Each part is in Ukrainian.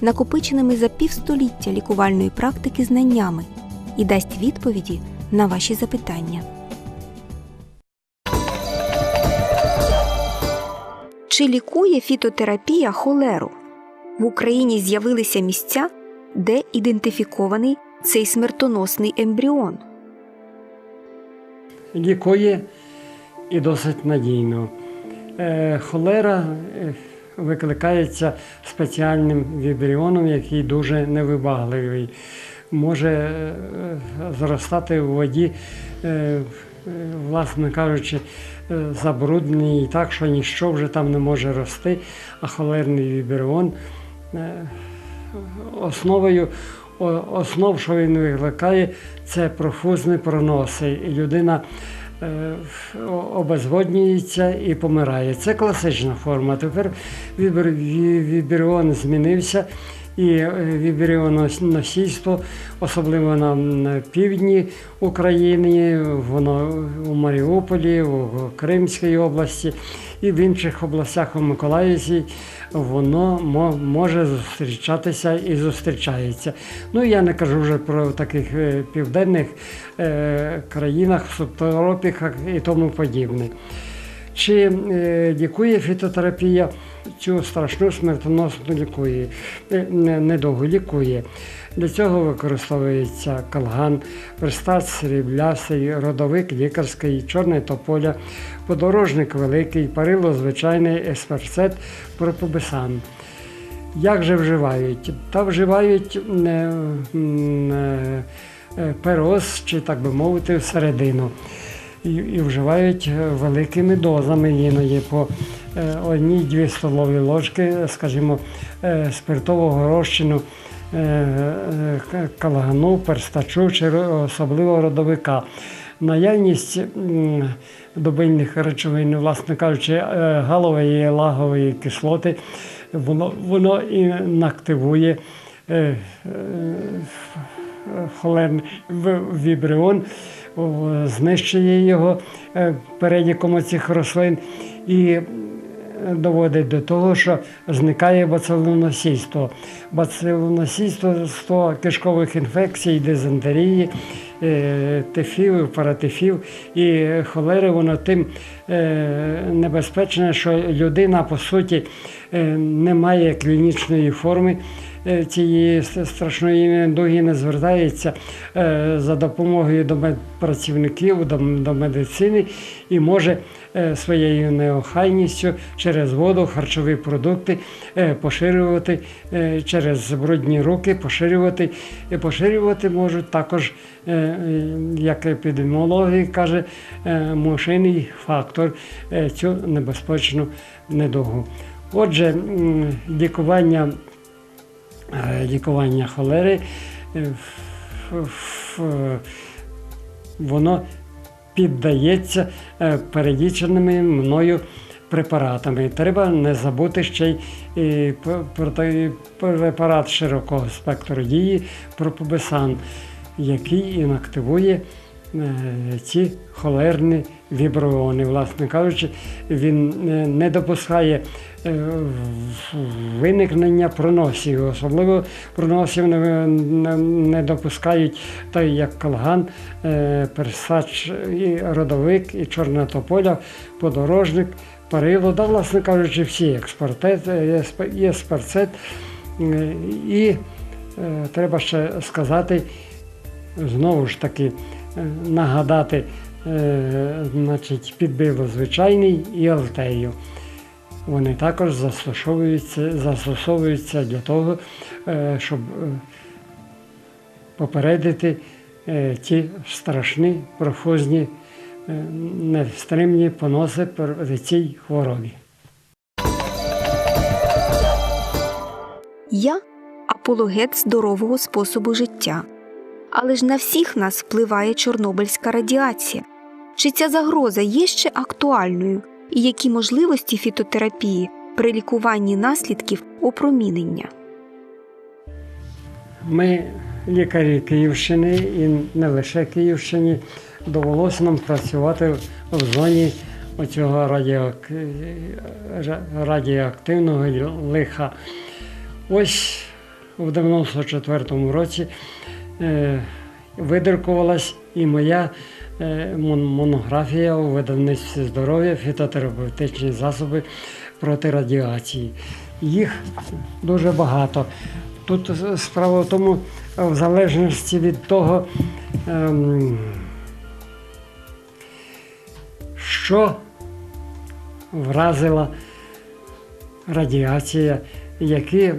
накопиченими за півстоліття лікувальної практики знаннями і дасть відповіді на ваші запитання. Чи лікує фітотерапія холеру? В Україні з'явилися місця, де ідентифікований цей смертоносний ембріон. лікує і досить надійно. Е, Холера е, викликається спеціальним вібріоном, який дуже невибагливий. Може е, зростати в воді, е, власне кажучи, е, забрудненій так, що ніщо вже там не може рости, а холерний вібріон основою основ, що він викликає, це профузні проноси. Людина обезводнюється і помирає. Це класична форма. Тепер вібр- вібріон змінився. І е, вібріоносійство, особливо на півдні України, воно у Маріуполі, у Кримській області і в інших областях у Миколаївській, воно мо- може зустрічатися і зустрічається. Ну я не кажу вже про таких е, південних е, країнах, субтропіках і тому подібне. Чи е, лікує фітотерапія цю страшну смертоносну лікує, е, не- недовго лікує. Для цього використовується калган, верстат сріблястий, родовик лікарський, чорне тополя, подорожник великий, парило звичайний, есперцет, пропобесан. Як же вживають? Та вживають е, перос, чи так би мовити, всередину. І, і вживають е, великими дозами іноді по е, одній-дві столові ложки, скажімо, е, спиртового розчину е, е, калагану, перстачу чи особливо родовика. Наявність добильних речовин, власне кажучи, е, галової лагової кислоти, воно, воно інактивує е, е, холерний в- знищує його е, переліком цих рослин і е, доводить до того, що зникає бацилоносійство. Бацилоносійство кишкових інфекцій, дизентерії, е, тифів, паратифів і холери, воно тим небезпечне, що людина по суті не має клінічної форми цієї страшної недуги, не звертається е, за допомогою до медпрацівників, до, медицини і може е, своєю неохайністю через воду, харчові продукти е, поширювати е, через брудні руки, поширювати. І поширювати можуть також, е, е, як епідеміологи каже, е, мошинний фактор е, цю небезпечну недугу. Отже, лікування, е, лікування холери е, воно піддається е, переліченими мною препаратами. Треба не забути ще й про той препарат широкого спектру дії пропобесан, який інактивує е, ці холерні вібріони. Власне кажучи, він е, не допускає е, виникнення проносів. Особливо проносів не, допускають так як калган, е, персач, і родовик, і чорна тополя, подорожник, парило, да, власне кажучи, всі експортет, е, есп- є спарцет. Е, І е, треба ще сказати, знову ж таки е, нагадати, е, значить, підбило звичайний і алтею. Вони також застосовуються, застосовуються для того, е, щоб е, попередити ті страшні профузні невстримні поноси при цій хворобі. Я апологет здорового способу життя. Але ж на всіх нас впливає чорнобильська радіація. Чи ця загроза є ще актуальною, і які можливості фітотерапії при лікуванні наслідків опромінення? Ми, лікарі Київщини і не лише Київщині, довелося нам працювати в зоні оцього радіоак- радіоактивного лиха. Ось у 94-му році е, видрукувалась і моя е, монографія у видавництві здоров'я фітотерапевтичні засоби проти радіації. Їх дуже багато. Тут справа в тому, в залежності від того, ем, що вразила радіація, які е,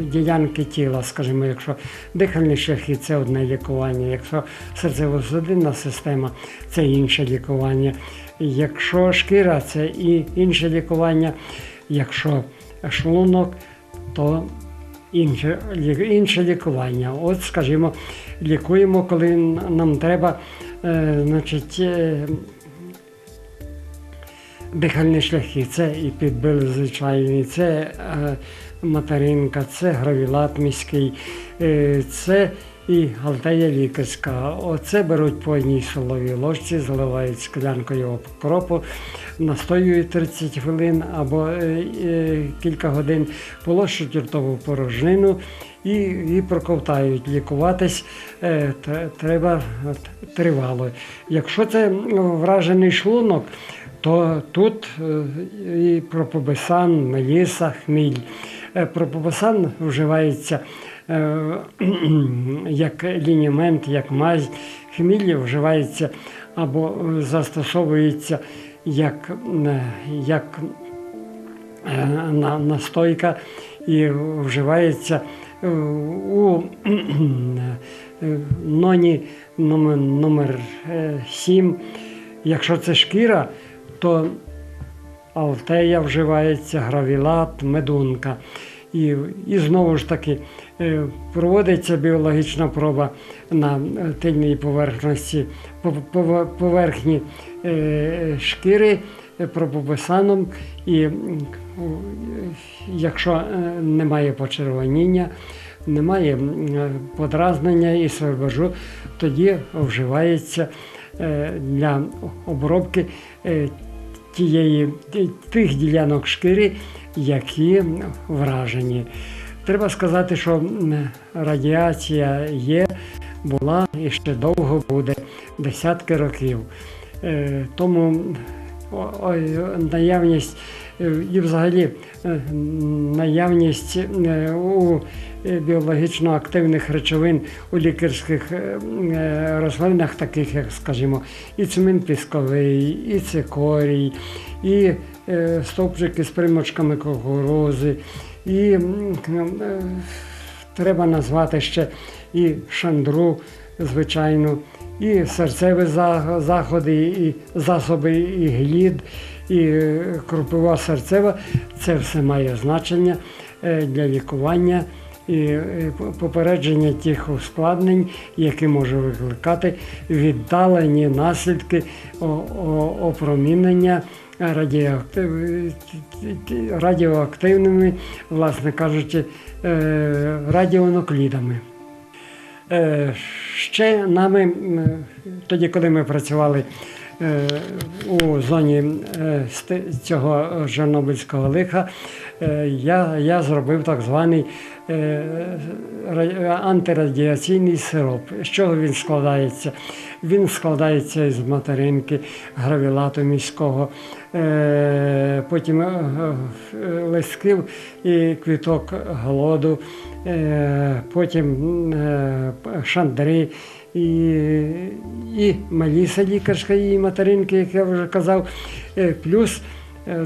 ділянки тіла, скажімо, якщо дихальні шляхи це одне лікування, якщо серцево-судинна система це інше лікування, якщо шкіра це і інше лікування, якщо шлунок, то інше, інше лікування. От, скажімо, лікуємо, коли нам треба, е, значить, е, дихальні шляхи. Це і підбили звичайний, це е, материнка, це гравілат міський, е, це і галтея лікарська. Оце беруть по одній столовій ложці, заливають склянкою окропу, настоюють 30 хвилин або е, кілька годин, полощуть ртову порожнину і, і проковтають. Лікуватись е, треба тривало. Якщо це вражений шлунок, то тут е, і пропобесан, меліса, хміль. Е, Пропобесан вживається е, як лінімент, як мазь. Хміль вживається або застосовується як, як настойка і вживається у ноні номер 7. Якщо це шкіра, то алтея вживається, гравілат, медунка. І, і знову ж таки е, проводиться біологічна проба на е, тильній поверхності по- по- поверхні е, шкіри е. І якщо немає почервоніння, немає подразнення і свербежу, тоді вживається для обробки тієї, тих ділянок шкіри, які вражені. Треба сказати, що радіація є, була і ще довго буде, десятки років. Е, Тому наявність е, і взагалі е, наявність у біологічно активних речовин у лікарських е, е, рослинах, таких як, скажімо, і цемент пісковий, і цикорій, і е, стовпчики з примочками кукурузи, і е, треба назвати ще і шандру, звичайно, і серцеві заходи, і засоби, і глід, і е, кропива серцева. Це все має значення е, для лікування і попередження тих ускладнень, які може викликати віддалені наслідки опромінення радіоактив- радіоактивними, власне кажучи, е, радіонуклідами. Е, Ще нами, тоді, коли ми працювали е, у зоні цього Чорнобильського лиха, я, я зробив так званий антирадіаційний сироп. З чого він складається? Він складається із материнки, гравілату міського, е, потім е, е, листків і квіток голоду, е, потім е, шандри і, і маліса лікарська її материнки, як я вже казав, Е, плюс е,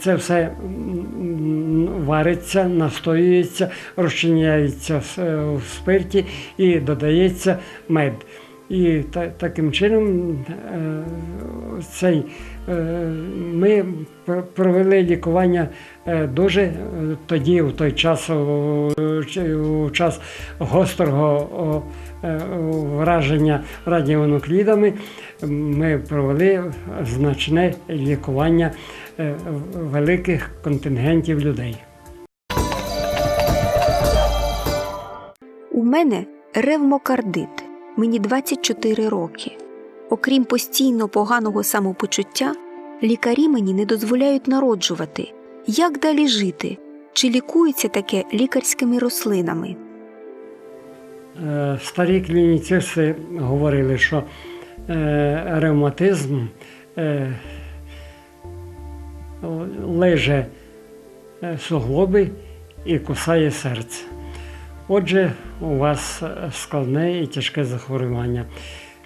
це все вариться, настоюється, розчиняється е, в спирті і додається мед. І та, таким чином е, цей, е, ми провели лікування е, дуже е, тоді, в той час, у, час гострого е, враження радіонуклідами, ми провели значне лікування е, великих контингентів людей. У мене ревмокардит. Мені 24 роки. Окрім постійно поганого самопочуття, лікарі мені не дозволяють народжувати. Як далі жити? Чи лікується таке лікарськими рослинами? Е, Старі клініцисти говорили, що е, ревматизм е, лиже е, суглоби і кусає серце. Отже, у вас е, складне і тяжке захворювання.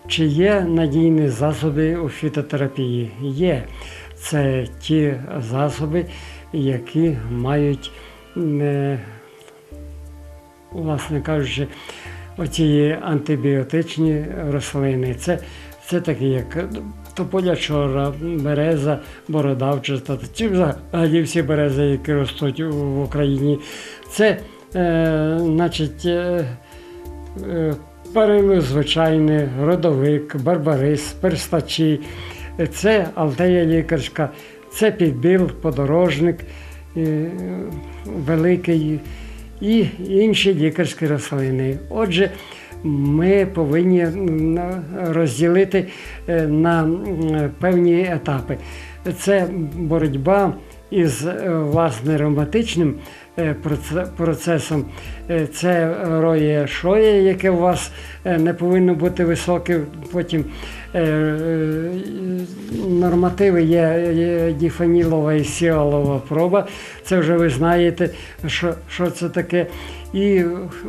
Чи є надійні засоби у фітотерапії? Є. Це ті засоби, які мають е, власне кажучи, оці антибіотичні рослини. Це, це такі, як тополя чора, береза, бородавчата, чи взагалі всі берези, які ростуть в Україні. Це, е, значить, е, е, парило звичайне, родовик, барбарис, перстачі, це алтея лікарська, це підбіл, подорожник е, великий і інші лікарські рослини. Отже, ми повинні розділити е, на певні етапи. Це боротьба із е, власне ревматичним е, процесом. Це роє шоє, яке у вас не повинно бути високе. Потім нормативи є, діфанілова і сіалова проба. Це вже ви знаєте, що, що це таке. І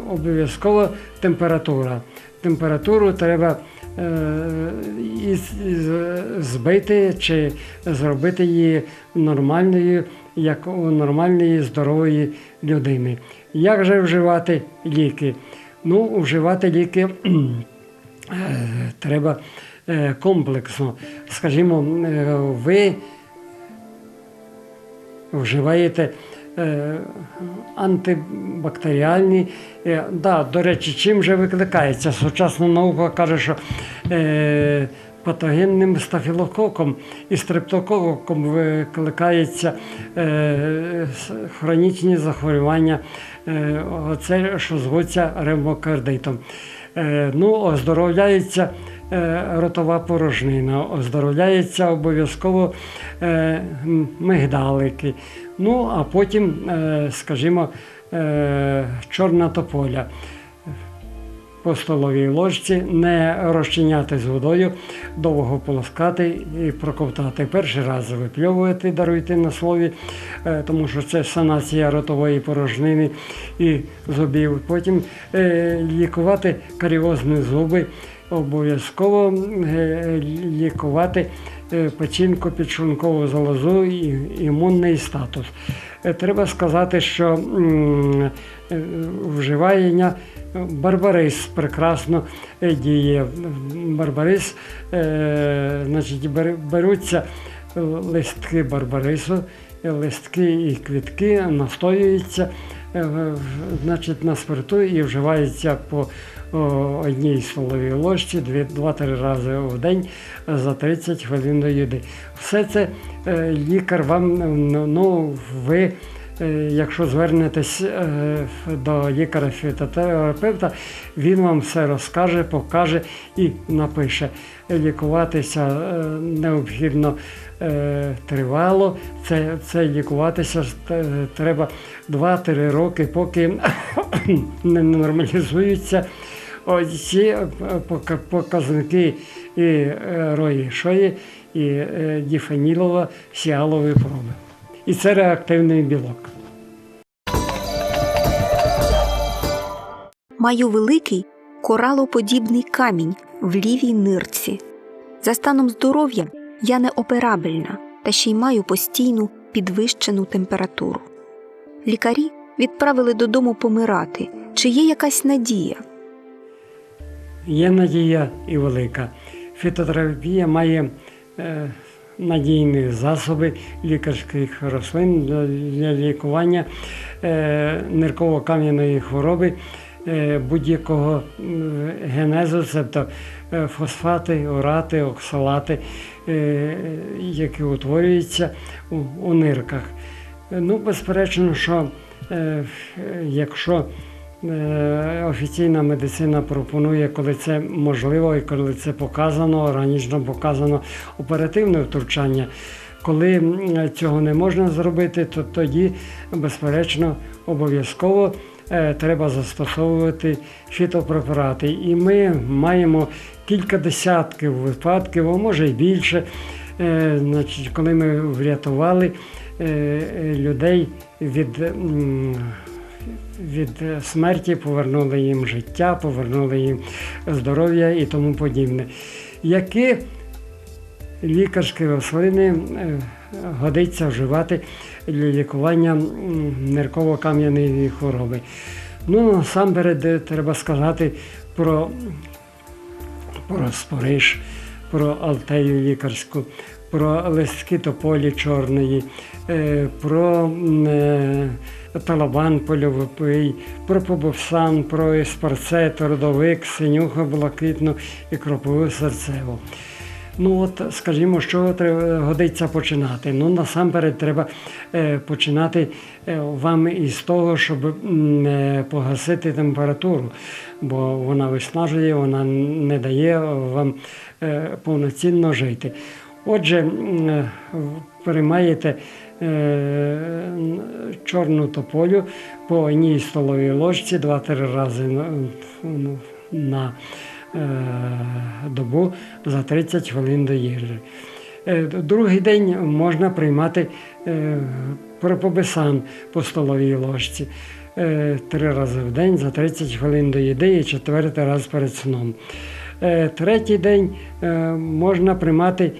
обов'язково температура. Температуру треба е, із- збити чи зробити її нормальною, як у нормальної здорової людини. Як же вживати ліки? Ну, вживати ліки е, треба е, комплексно. Скажімо, е, ви вживаєте е, антибактеріальні. Е, да, до речі, чим же викликається? Сучасна наука каже, що е, патогенним стафілококом і стрептококом викликаються е, хронічні захворювання, е, оце, що звуться ревмокардитом. Е, ну, оздоровляється е, ротова порожнина, оздоровляється обов'язково е, мигдалики. Ну, а потім, е, скажімо, е, чорна тополя. По столовій ложці не розчиняти з водою, довго полоскати і проковтати. Перший раз випльовувати, даруйте на слові, е, тому що це санація ротової порожнини і зубів. Потім е, лікувати каріозні зуби, обов'язково е, лікувати е, печінку, підшлункову залозу і імунний статус. Е, Треба сказати, що вживання барбарис прекрасно діє. Барбарис, значить, беруться листки барбарису, листки і квітки настоюються значить, на спирту і вживаються по одній столовій ложці 2-3 рази в день за 30 хвилин до їди. Все це е, лікар вам, ну, ну, ви Е, Якщо звернетесь е, до лікаря-фітотерапевта, він вам все розкаже, покаже і напише. Лікуватися е, необхідно е, тривало. Це, це лікуватися е, треба 2-3 роки, поки не нормалізуються ці е, показники і е, рої шої, і е, діфенілова сіалові проби. І це реактивний білок. Маю великий коралоподібний камінь в лівій нирці. За станом здоров'я я неоперабельна та ще й маю постійну підвищену температуру. Лікарі відправили додому помирати. Чи є якась надія? Є надія і велика. Фітотерапія має е, надійні засоби лікарських рослин для, для лікування е, нирково-кам'яної хвороби е, будь-якого м, генезу, тобто е, фосфати, орати, оксалати, е, які утворюються у, у нирках. Е, Ну, безперечно, що е, якщо е, офіційна медицина пропонує, коли це можливо і коли це показано, органічно показано оперативне втручання. Коли цього не можна зробити, то тоді, безперечно, обов'язково е, треба застосовувати фітопрепарати. І ми маємо кілька десятків випадків, а може й більше, е, значить, коли ми врятували е, е, людей від, від е, смерті, повернули їм життя, повернули їм здоров'я і тому подібне. Які лікарські рослини е, годиться вживати для лікування нирково-кам'яної хвороби. Ну, насамперед е, треба сказати про, про спориш, про алтею лікарську, про листки тополі чорної, про талабан польовий, про побовсан, про еспарцет, родовик, синюху блакитну і кропову серцеву. Ну от, скажімо, що треба годиться починати. Ну насамперед треба е, починати е, вам із того, щоб е, погасити температуру, бо вона виснажує, вона не дає вам е, повноцінно жити. Отже, е, приймаєте чорну тополю по одній столовій ложці 2-3 рази на, на е, добу за 30 хвилин до їжі. Е, Другий день можна приймати е, пропобесан по столовій ложці е, три рази в день за 30 хвилин до їди і четвертий раз перед сном. Е, Третій день е, можна приймати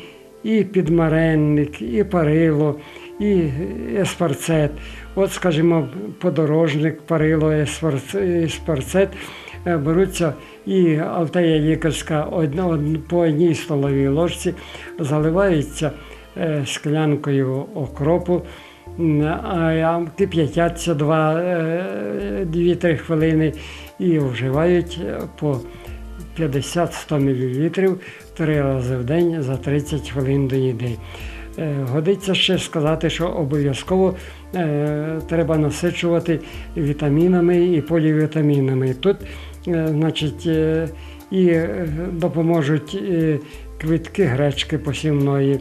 і підмаренник, і парило, і еспарцет. От, скажімо, подорожник, парило, еспарц- еспарцет е, беруться і алтея лікарська по одній столовій ложці, заливаються е, склянкою окропу, а кип'ятяться 2-3 хвилини і вживають е, по 50-100 мл три рази в день за 30 хвилин до їди. Е, Годиться ще сказати, що обов'язково е, треба насичувати вітамінами і полівітамінами. Тут, е, значить, і допоможуть квітки гречки посівної,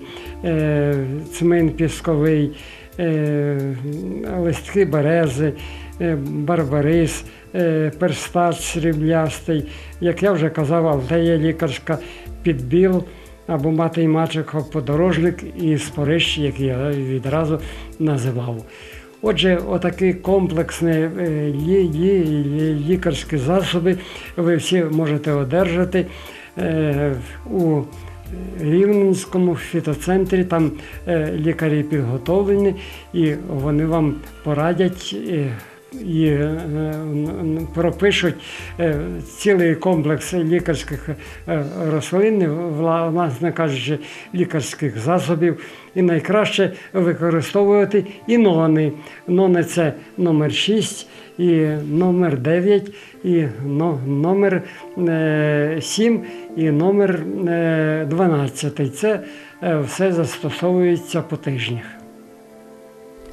цмин пісковий, листки берези, барбарис, перстач сріблястий. Як я вже казав, алтея лікарська підбіл або мати і мачеха подорожник і спорищ, як я відразу називав. Отже, отакі комплексні е, лі- лі- лі- лікарські засоби ви всі можете одержати е, у Рівненському фітоцентрі. Там е, лікарі підготовлені і вони вам порадять. І е, пропишуть е, цілий комплекс лікарських е, рослин, вла- власне кажучи, лікарських засобів. І найкраще використовувати і нони. Нони це номер 6, і номер 9, і номер е, 7, і номер е, 12. Це все застосовується по тижнях.